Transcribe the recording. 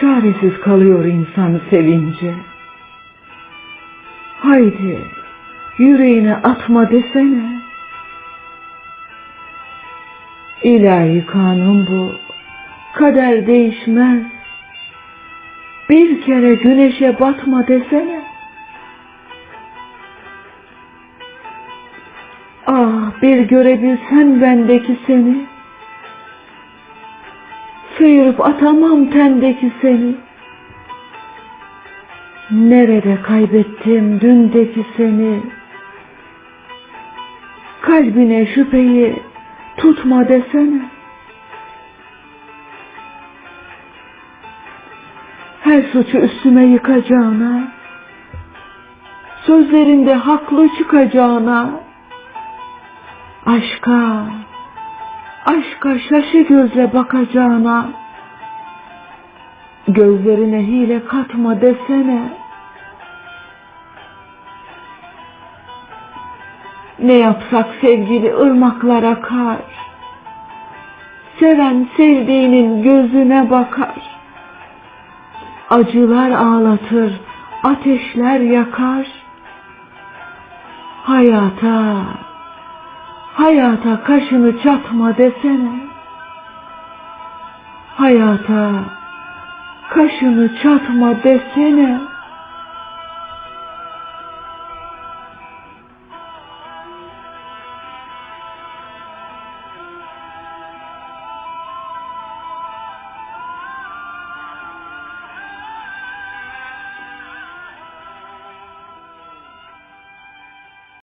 Çaresiz kalıyor insan sevince. Haydi yüreğine atma desene. İlahi kanun bu, kader değişmez. Bir kere güneşe batma desene. Ah bir görebilsen bendeki seni. Sıyırıp atamam tendeki seni. Nerede kaybettim dündeki seni? Kalbine şüpheyi tutma desene. Her suçu üstüme yıkacağına, sözlerinde haklı çıkacağına, aşka, aşka şaşı gözle bakacağına, gözlerine hile katma desene. Ne yapsak sevgili ırmaklar akar. Seven sevdiğinin gözüne bakar. Acılar ağlatır, ateşler yakar. Hayata, hayata kaşını çatma desene. Hayata, kaşını çatma desene.